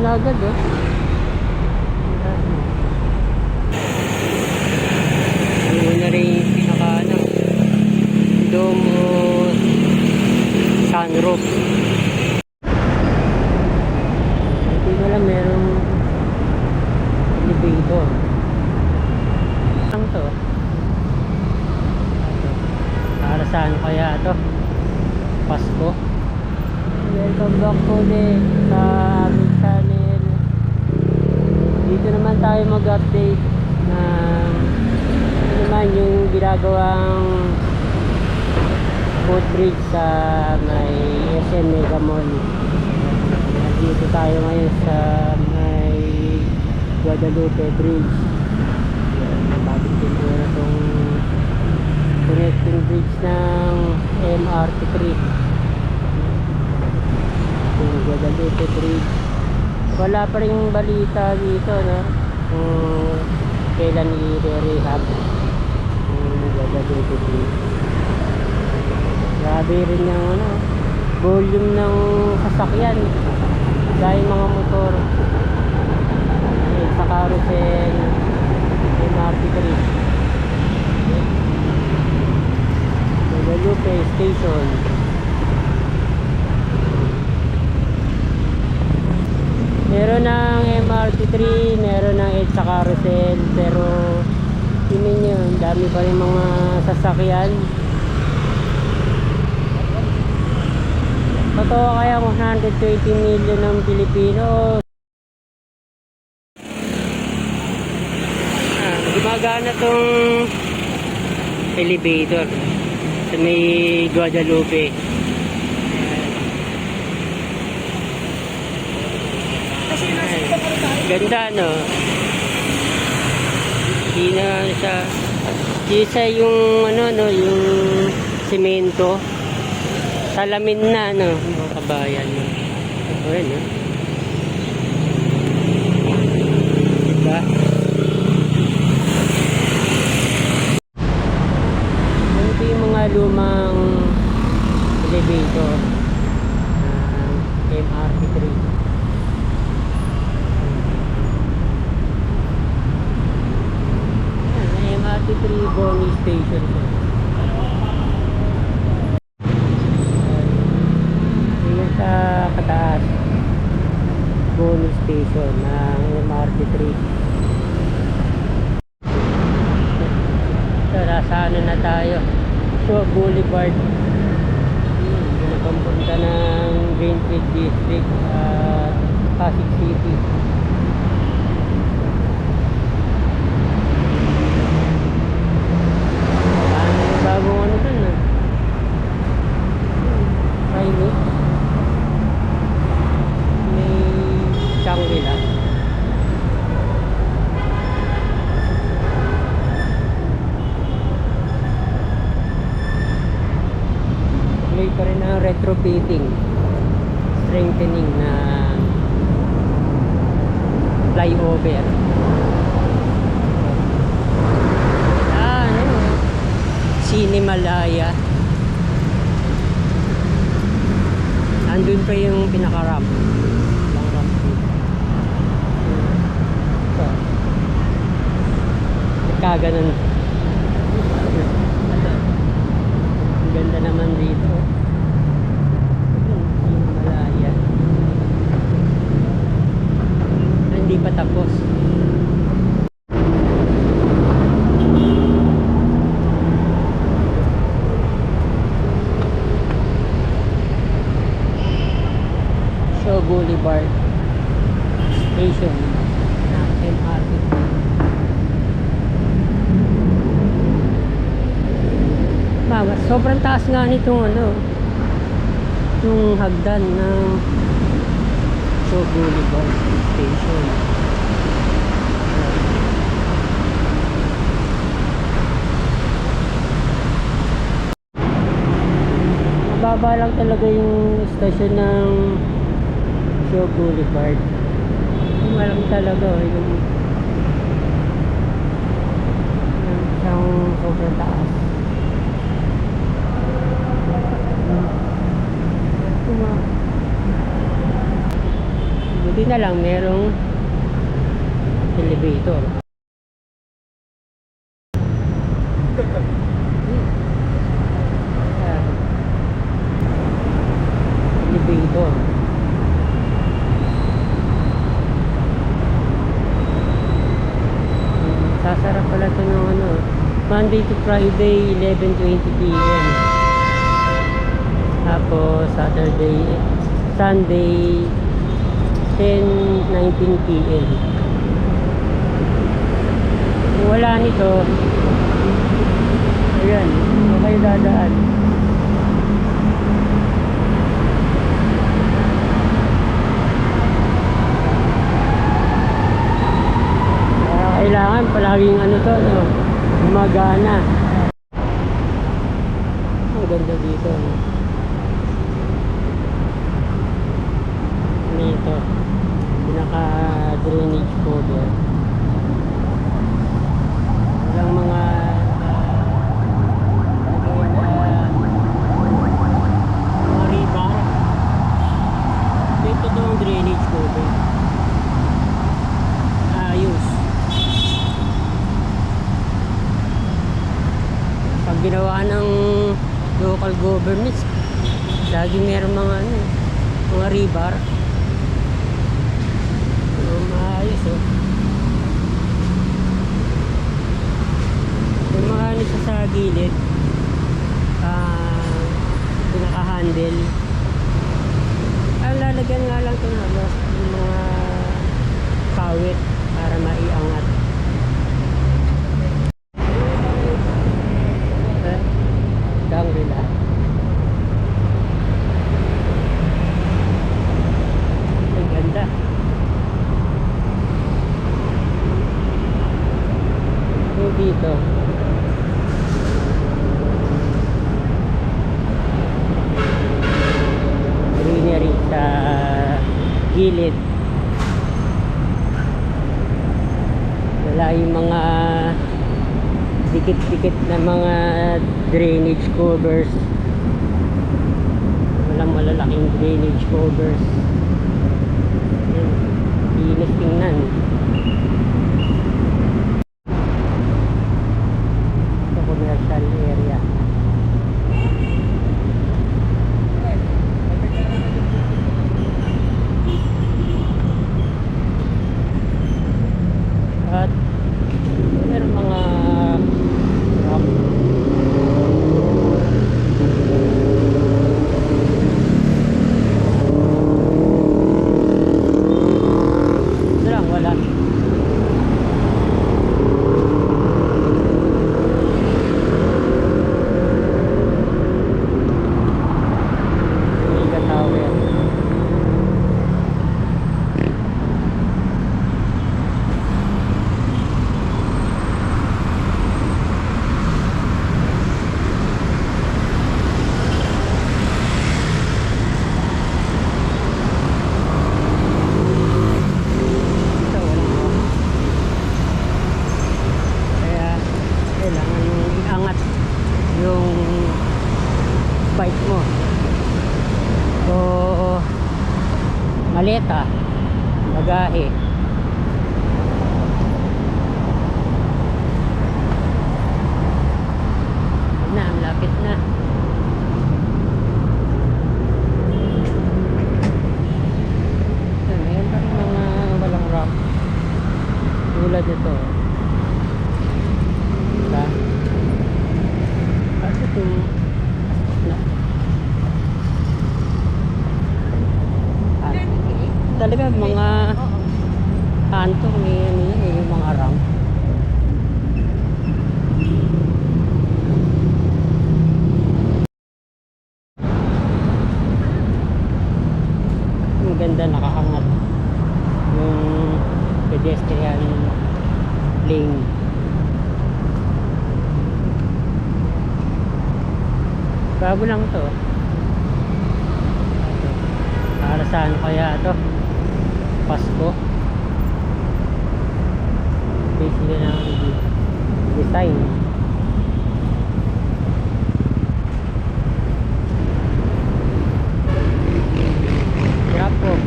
agad oh. Yun na rin yung pinaka ano, dome o sunroof. Hindi ko alam merong elevator. Ang to. Para saan kaya to? Pasko. Welcome back po ulit sa aming channel. Dito naman tayo mag-update ng ano naman yung ginagawang footbridge sa may SM Mega Mall. Dito tayo ngayon sa may Guadalupe Bridge. Bagong pintura itong connecting bridge ng MRT3 yung Guadalupe Bridge wala pa rin balita dito no kung kailan i-rehab. Yung Guadalupe Bridge grabe rin yung ano volume ng sasakyan. Dahil mga motor. Eh, sa carousel MRT3 Guadalupe Station Meron ng MRT3, meron ng EDSA carousel, pero nyo, ang dami pa rin mga sasakyan. Totoo kaya 120 million ng Pilipino. Ah, gumagana tong elevator sa may Guadalupe. Ganda no. Hindi na siya Isa yung ano no, yung semento. Salamin na no, mga kabayan no. Ayan no. Diba? 23 Boni Station po. Ngayon sa kataas, Boni Station ng MRT 3. Tara, sa na tayo? Shua Boulevard. Pinagampunta ng Greenfield District, uh, Pasig City. Sinimalaya. Andun pa yung pinaka-ramp. Lang ramp dito. So, nagkaganon. Ang ganda naman dito. Ayun, Sinimalaya. Ah, Hindi pa tapos. Show Boulevard Station ng MRT. Mama, sobrang taas nga nitong ano, yung hagdan ng Show Boulevard Station. Mababa lang talaga yung station ng Show Boulevard. Yung alam talaga oh, yung yung isang sobrang taas. Buti na lang merong elevator. Ah. Elevator. Hmm, Sasarap pala ito ng ano, Monday to Friday, 11.20 p.m. Tapos Saturday, Sunday, 10.19 p.m. Kung wala nito, ayan, kung kayo dadaan. Kaya kailangan palaging ano to, no? Gumagana. Ang ganda dito. No? Ano ito? Pinaka drainage cover. Walang mga lagay na mga rebar. Ito to ang drainage cover. Ayos. Pag ginawa ng local governments, lagi meron mga ano, mga rebar. So, maayos oh. Yung mga ano siya sa gilid, ah, pinaka-handle. Ang lalagyan nga lang ito ng ano, mga kawit para maiangat. Eh, Shangri-La. Ang ganda. Yung dito. Greenery sa gilid. Wala yung mga dikit-dikit na mga drainage covers. Walang malalaking drainage covers. Yan. Linis tingnan. Sa commercial area. At meron mga rock. Ito lang, wala. Mega Tower. Ito, walang rock. Kaya, kailangan mong iangat yung bike mo. O maleta, bagahe. Na, ang lapit na. Mayroon pa rin mga walang rock. Tulad nito. Diba? Kasi kung na, Ah, talaga mga kanto may ano yun, yung mga ramp. Ang ganda nakahangat yung pedestrian lane. Bago lang to. Para saan kaya to? Pasko. Nila ng design. Drop off.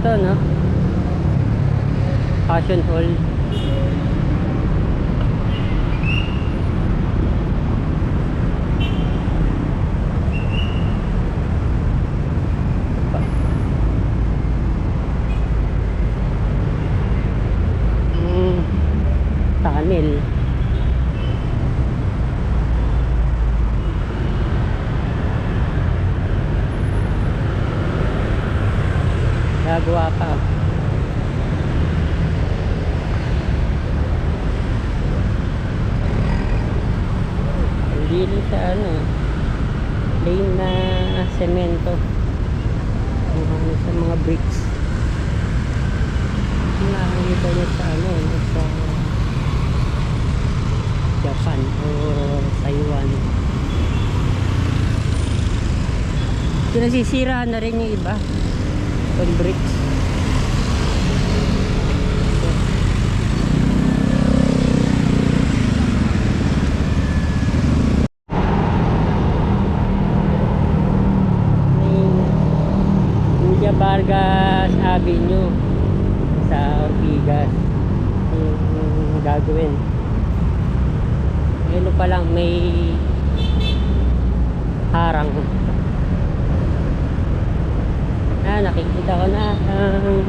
to, no? Fashion Hall. Hmm. Tunnel. Gagawa pa. Hindi rin sa ano, plain na semento. Ang ano sa mga bricks. Nakakita niya sa ano, sa Japan o Taiwan. Pinasisira na rin yung iba. Yung bricks. Vargas Avenue sa Ortigas yung gagawin. Ano pa lang may harang. Ah, nakikita ko na ang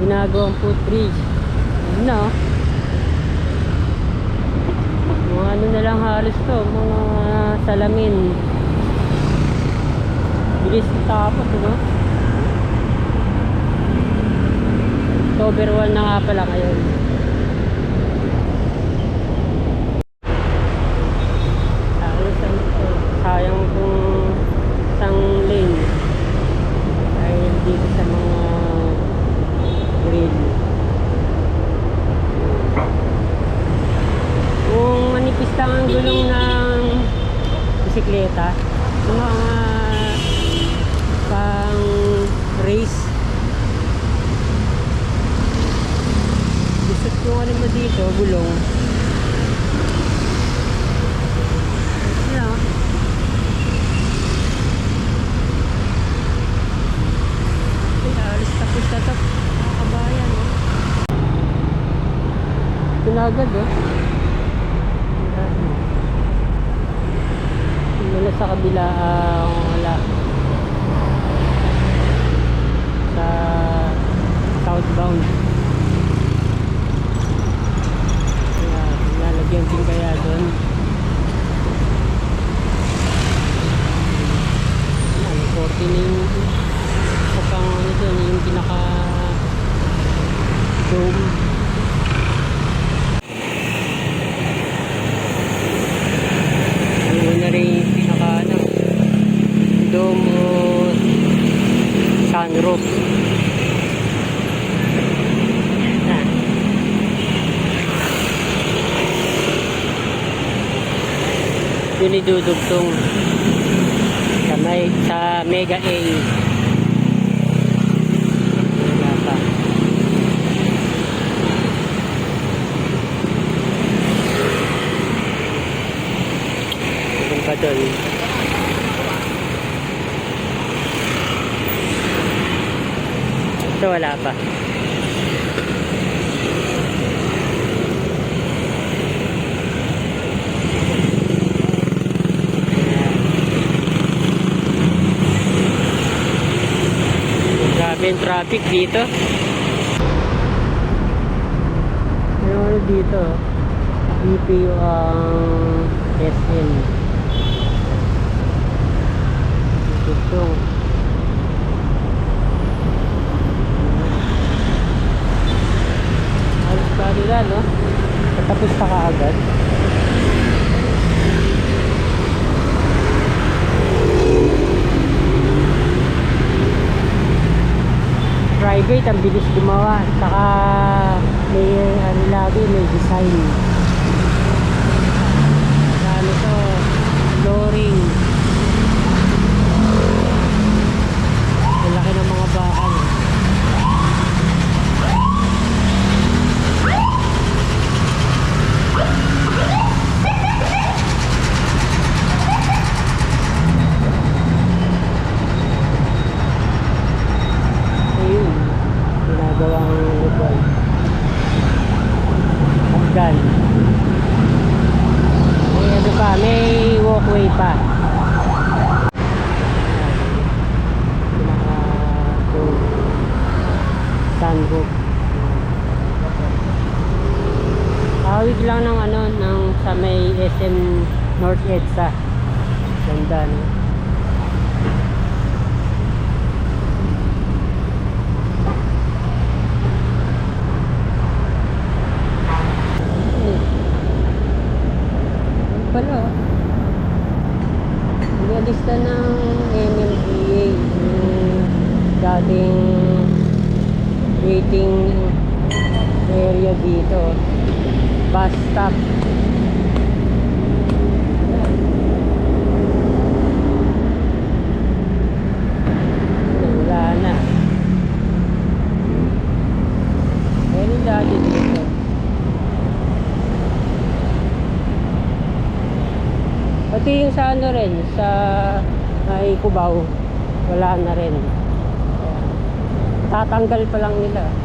ginagawang footbridge. Yun na. oh. Mga ano na lang halos to, mga salamin. Bilis tapos, ano? 1 na nga pala ngayon. Halos ano to, sayang kung isang lane dahil dito sa mga grill. Kung manipis lang ang gulong ng bisikleta, yung mga pang race Gusto yung ano mo dito, gulong. Ay, alis tapos na to. Mga kabayan, oh. Ito na agad, oh. Sa kabila, ah, wala. Sa southbound. Kaya, lalagyan din kaya doon. Ano, 40 na yung isa pang ano doon, yung pinaka dome. Yung na rin yung pinaka ano, dome o sunroof. Yan. Yun idudugtong sa, may, sa Mega A. Wala. Doon pa doon. Ito wala pa. Grabe yung traffic dito. Ano ano dito? BPO ang SM. Dito. Halos pa nila, no? Patapos pa kaagad. Private ang bilis gumawa. Saka may ano lagi may design. Ano to. Flooring ang laki ng mga bakal ayun SM North EDSA. Ganda, no? Ano pala. Nilista ng MMDA dating waiting area dito. Bus stop. Wala na. Meron dati dito. Pati yung sa ano rin, sa ay Cubao, wala na rin. Tatanggal pa lang nila.